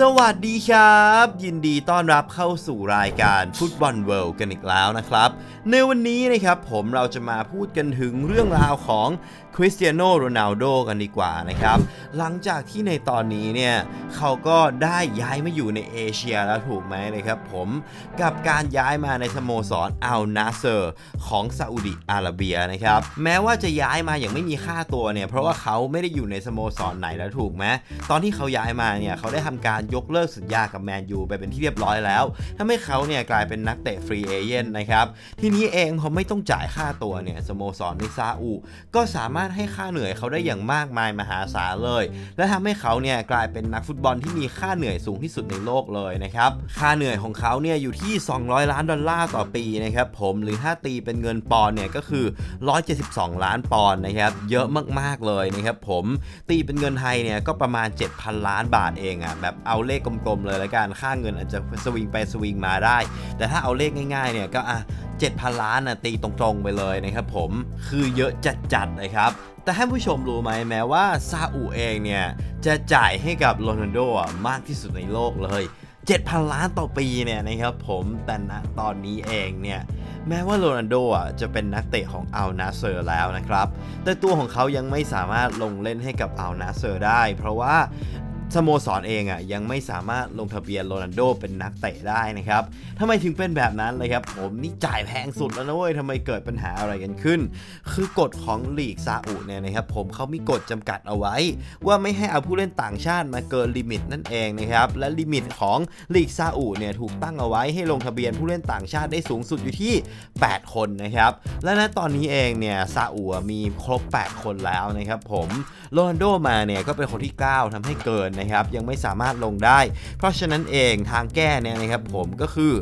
สวัสดีครับ ยินดีต้อนรับเข้าสู่รายการฟุตบอลเวิลด์กันอีกแล้วนะครับ ในวันนี้นะครับผมเราจะมาพูดกันถึงเรื่องราวของคริสเตียโนโรนัลโดกันดีกว่านะครับ หลังจากที่ในตอนนี้เนี่ยเขาก็ได้ย้ายมาอยู่ในเอเชียแล้วถูกไหมนะครับผมกับการย้ายมาในสโมสรอัลนาเซอร์ของซาอุดิอาระเบียนะครับแม้ว่าจะย้ายมาอย่างไม่มีค่าตัวเนี่ยเพราะว่าเขาไม่ได้อยู่ในสโมสรไหนแล้วถูกไหมตอนที่เขาย้ายมาเนี่ยเขาได้ทำการยกเลิกสัญญากับแมนยูไปเป็นที่เรียบร้อยแล้วทำให้เขาเนี่ยกลายเป็นนักเตะฟรีเอเจนต์นะครับทีนี้เองพอไม่ต้องจ่ายค่าตัวเนี่ยสโมสรในซาอุ ก็สามารถให้ค่าเหนื่อยเขาได้อย่างมากมายมหาศาลเลยและทำให้เขาเนี่ยกลายเป็นนักฟุตบอลที่มีค่าเหนื่อยสูงที่สุดในโลกเลยนะครับ ค่าเหนื่อยของเขาเนี่ยอยู่ที่ 200 ล้านดอลลาร์ต่อปีนะครับผมหรือถ้าตีเป็นเงินปอนเนี่ยก็คือ 172 ล้านปอนนะครับเยอะมากๆเลยนะครับผมตีเป็นเงินไทยเนี่ยก็ประมาณ 7,000 ล้านบาทเองอะ่ะแบบเอาเลขกลมๆเลยละกันค่าเงินอาจจะสวิงไปสวิงมาได้ แต่ถ้าเอาเลขง่ายๆเนี่ยก็อะ7,000 ล้านนะตีตรงๆไปเลยนะครับผมคือเยอะจัดๆนะครับ แต่ให้ผู้ชมรู้ไหมแม้ว่าซาอุเองเนี่ยจะจ่ายให้กับโรนัลโดมากที่สุดในโลกเลย 7,000 ล้านต่อปีเนี่ยนะครับผมแต่ณตอนนี้เองเนี่ยแม้ว่าโรนัลโดอะจะเป็นนักเตะของอัลนาเซอร์แล้วนะครับ แต่ตัวของเขายังไม่สามารถลงเล่นให้กับอัลนาเซอร์ได้ เพราะว่า สโมสรเองอะยังไม่สามารถลงทะเบียนโรนัลโดเป็นนักเตะได้นะครับทำไมถึงเป็นแบบนั้นเลยครับผมนี่จ่ายแพงสุดแล้วนะเว้ยทำไมเกิดปัญหาอะไรกันขึ้น คือกฎของลีกซาอุเนี่ยนะครับผมเขามีกฎจำกัดเอาไว้ ว่าไม่ให้เอาผู้เล่นต่างชาติมาเกินลิมิตนั่นเองนะครับและลิมิตของลีกซาอุเนี่ยถูกตั้งเอาไว้ให้ลงทะเบียนผู้เล่นต่างชาติได้สูงสุดอยู่ที่ 8 คนนะครับและณตอนนี้เองเนี่ยซาอุมีครบ 8 คนแล้วนะครับผมโรนัลโดมาเนี่ยก็เป็นคนที่ 9ทำให้เกินนะครับยังไม่สามารถลงได้ เพราะฉะนั้นเองทางแก้เนี่ยนะครับผมก็คือ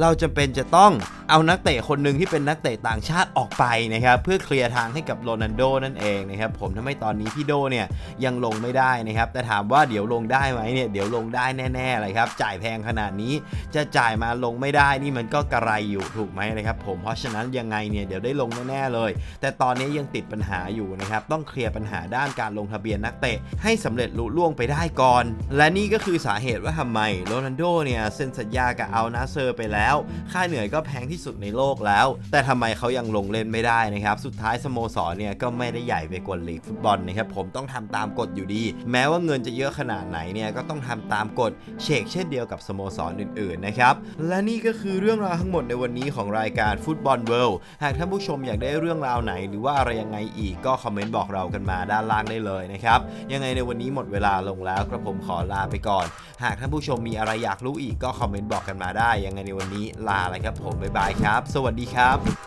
เราจำเป็นจะต้องเอานักเตะคนหนึ่งที่เป็นนักเตะต่างชาติออกไปนะครับเพื่อเคลียร์ทางให้กับโรนัลโดนั่นเองนะครับผมทำให้ตอนนี้พี่โดเนี่ยยังลงไม่ได้นะครับแต่ถามว่าเดี๋ยวลงได้ไหมเนี่ยเดี๋ยวลงได้แน่ๆเลยครับจ่ายแพงขนาดนี้จะจ่ายมาลงไม่ได้นี่มันก็กระไรอยู่ถูกไหมนะครับผมเพราะฉะนั้นยังไงเนี่ยเดี๋ยวได้ลงแน่ๆเลย แต่ตอนนี้ยังติดปัญหาอยู่นะครับต้องเคลียร์ปัญหาด้านการลงทะเบียนนักเตะให้สำเร็จลุล่วงไปได้ก่อนก่อน และนี่ก็คือสาเหตุว่าทำไมโรนัลโดเนี่ยเซ็นสัญญากับอัลนาเซอร์ไปแล้ว ค่าเหนื่อยก็แพงที่สุดในโลกแล้ว แต่ทำไมเขายังลงเล่นไม่ได้นะครับ สุดท้ายสโมสรเนี่ยก็ไม่ได้ใหญ่ไปกว่าลีกฟุตบอลนะครับผมต้องทำตามกฎอยู่ดี แม้ว่าเงินจะเยอะขนาดไหนเนี่ยก็ต้องทำตามกฎเชกเช่นเดียวกับสโมสรอื่นๆนะครับและนี่ก็คือเรื่องราวทั้งหมดในวันนี้ของรายการฟุตบอลเวิลด์หากท่านผู้ชมอยากได้เรื่องราวไหน หรือว่าอะไรยังไงอีกก็คอมเมนต์บอกเรากันมาด้านล่างได้เลยนะครับยังไงในวันนี้หมดเวลาลงแล้วกระผมขอลาไปก่อน หากท่านผู้ชมมีอะไรอยากรู้อีกก็คอมเมนต์บอกกันมาได้ ยังไงในวันนี้ลาเลยครับผมบ๊ายบายครับ สวัสดีครับ